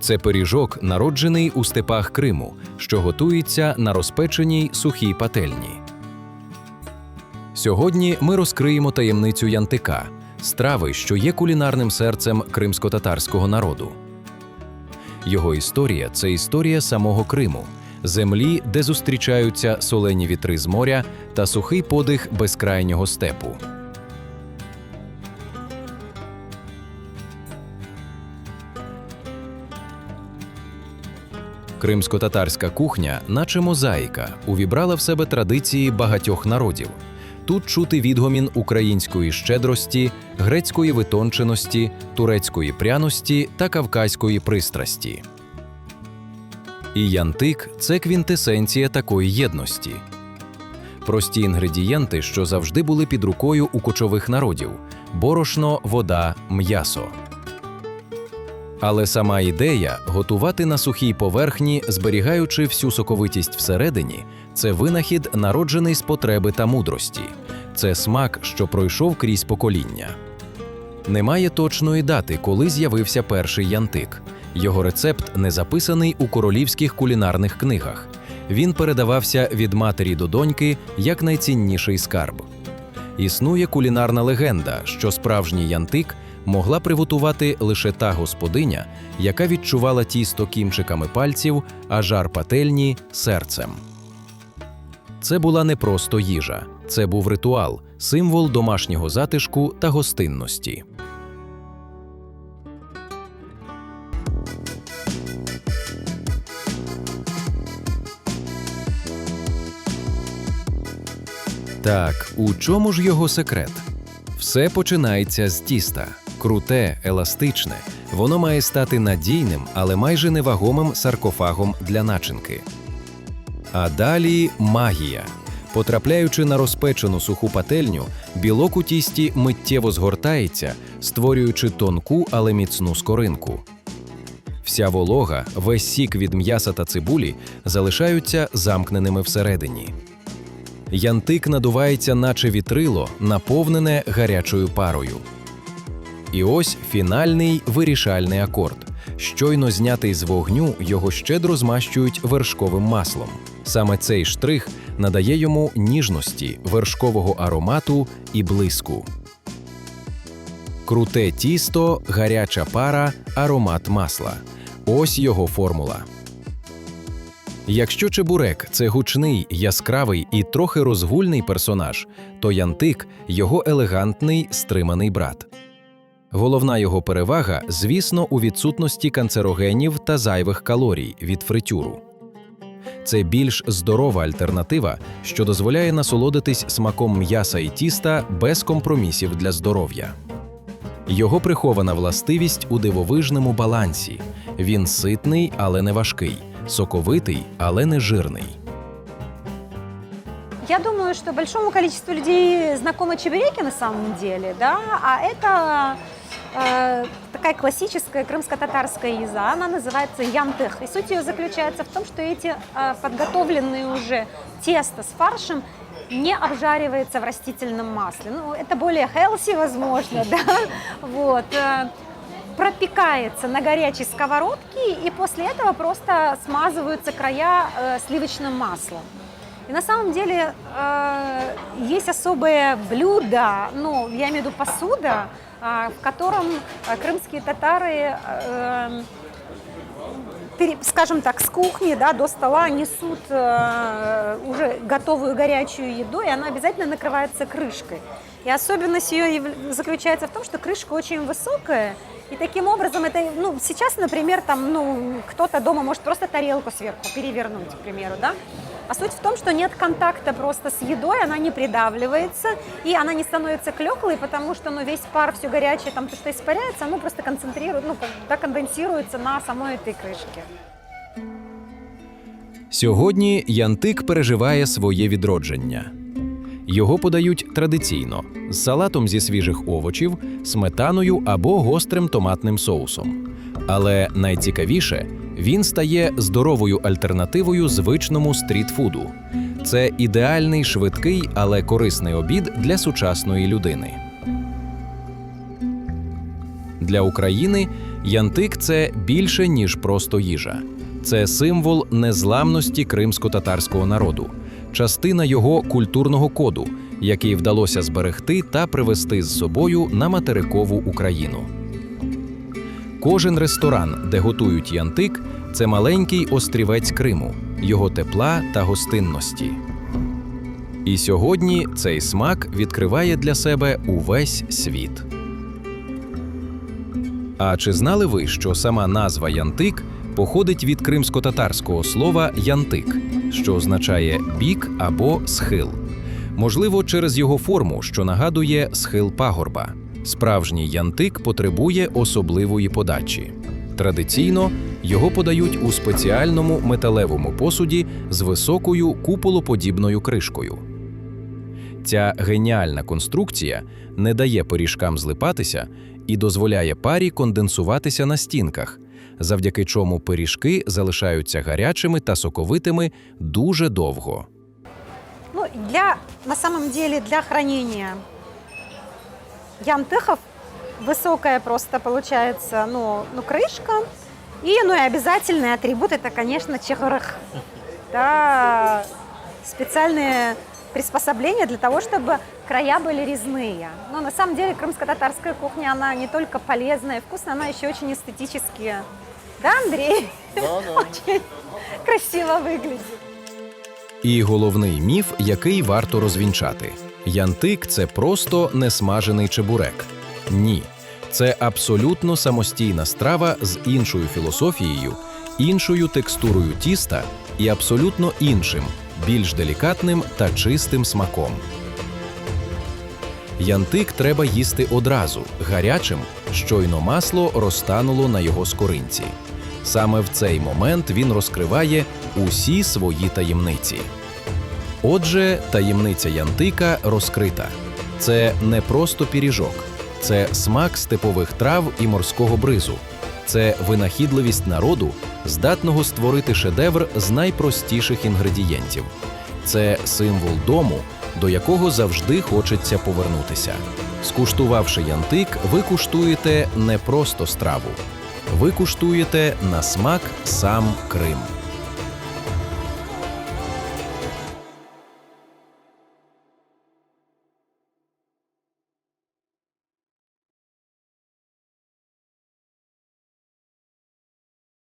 Це пиріжок, народжений у степах Криму, що готується на розпеченій сухій пательні. Сьогодні ми розкриємо таємницю янтика страви, що є кулінарним серцем кримсько-татарського народу. Його історія це історія самого Криму, землі, де зустрічаються солені вітри з моря та сухий подих безкрайнього степу. Кримсько-татарська кухня, наче мозаїка, увібрала в себе традиції багатьох народів. Тут чути відгомін української щедрості, грецької витонченості, турецької пряності та кавказької пристрасті. І янтик це квінтесенція такої єдності. Прості інгредієнти, що завжди були під рукою у кочових народів: борошно, вода, м'ясо. Але сама ідея готувати на сухій поверхні, зберігаючи всю соковитість всередині, це винахід, народжений з потреби та мудрості. Це смак, що пройшов крізь покоління. Немає точної дати, коли з'явився перший янтик. Його рецепт не записаний у королівських кулінарних книгах. Він передавався від матері до доньки як найцінніший скарб. Існує кулінарна легенда, що справжній янтик могла приготувати лише та господиня, яка відчувала тісто кімчиками пальців, а жар пательні серцем. Це була не просто їжа, це був ритуал, символ домашнього затишку та гостинності. Так, у чому ж його секрет? Все починається з тіста. Круте, еластичне. Воно має стати надійним, але майже невагомим саркофагом для начинки. А далі магія. Потрапляючи на розпечену суху пательню, білок у тісті миттєво згортається, створюючи тонку, але міцну скоринку. Вся волога, весь сік від м'яса та цибулі залишаються замкненими всередині. Янтик надувається, наче вітрило, наповнене гарячою парою. І ось фінальний вирішальний акорд. Щойно знятий з вогню, його щедро змащують вершковим маслом. Саме цей штрих надає йому ніжності, вершкового аромату і блиску. Круте тісто, гаряча пара, аромат масла. Ось його формула. Якщо чебурек це гучний, яскравий і трохи розгульний персонаж, то янтик його елегантний, стриманий брат. Головна його перевага, звісно, у відсутності канцерогенів та зайвих калорій від фритюру. Це більш здорова альтернатива, що дозволяє насолодитись смаком м'яса і тіста без компромісів для здоров'я. Його прихована властивість у дивовижному балансі. Він ситний, але не важкий, соковитий, але не жирний. Я думаю, что большому количеству людей знакомы чебуреки на самом деле, да, а это э, такая классическая крымско-татарская еза, она называется янтых. И суть ее заключается в том, что эти э, подготовленные уже тесто с фаршем не обжаривается в растительном масле. Ну, это более healthy, возможно, да, вот. э, пропекается на горячей сковородке и после этого просто смазываются края э, сливочным маслом. И на самом деле э, есть особое блюдо, ну, я имею в виду посуда, э, в котором э, крымские татары, э, пере- скажем так, с кухни да, до стола несут э, уже готовую горячую еду, и она обязательно накрывается крышкой. И особенность ее яв- заключается в том, что крышка очень высокая, и таким образом это, ну, сейчас, например, там, ну, кто-то дома может просто тарелку сверху перевернуть, к примеру, да? А суть в том, что нет контакта просто с едой, она не придавливается, и она не становится клеклой, потому что ну, весь пар, все горячее, там то, что испаряется, оно просто концентрирует, ну, да, конденсируется на самой этой крышке. Сьогодні янтик переживає своє відродження. Його подають традиційно з салатом зі свіжих овочів, сметаною або гострим томатним соусом. Але найцікавіше, він стає здоровою альтернативою звичному стрітфуду. Це ідеальний швидкий, але корисний обід для сучасної людини. Для України янтик це більше ніж просто їжа. Це символ незламності кримсько-татарського народу, частина його культурного коду, який вдалося зберегти та привезти з собою на материкову Україну. Кожен ресторан, де готують янтик, це маленький острівець Криму, його тепла та гостинності. І сьогодні цей смак відкриває для себе увесь світ. А чи знали ви, що сама назва янтик походить від кримсько-татарського слова янтик, що означає бік або схил? Можливо, через його форму, що нагадує схил пагорба. Справжній янтик потребує особливої подачі. Традиційно його подають у спеціальному металевому посуді з високою куполоподібною кришкою. Ця геніальна конструкція не дає пиріжкам злипатися і дозволяє парі конденсуватися на стінках, завдяки чому пиріжки залишаються гарячими та соковитими дуже довго. Ну, для, на самом деле, для хранения янтыхов высокая просто получается, ну, ну крышка. И, ну, и обязательный атрибут это, конечно, чехарых. Да, специальные приспособления для того, чтобы края были резные. Но на самом деле крымско-татарская кухня, она не только полезная и вкусная, она еще очень эстетически. Да, Андрей? Да, да. Очень красиво выглядит. І головний міф, який варто розвінчати: янтик це просто несмажений чебурек. Ні, це абсолютно самостійна страва з іншою філософією, іншою текстурою тіста і абсолютно іншим, більш делікатним та чистим смаком. Янтик треба їсти одразу, гарячим, щойно масло розтануло на його скоринці. Саме в цей момент він розкриває усі свої таємниці. Отже, таємниця янтика розкрита. Це не просто піріжок, це смак степових трав і морського бризу. Це винахідливість народу, здатного створити шедевр з найпростіших інгредієнтів. Це символ дому, до якого завжди хочеться повернутися. Скуштувавши янтик, ви куштуєте не просто страву, ви куштуєте на смак сам Крим.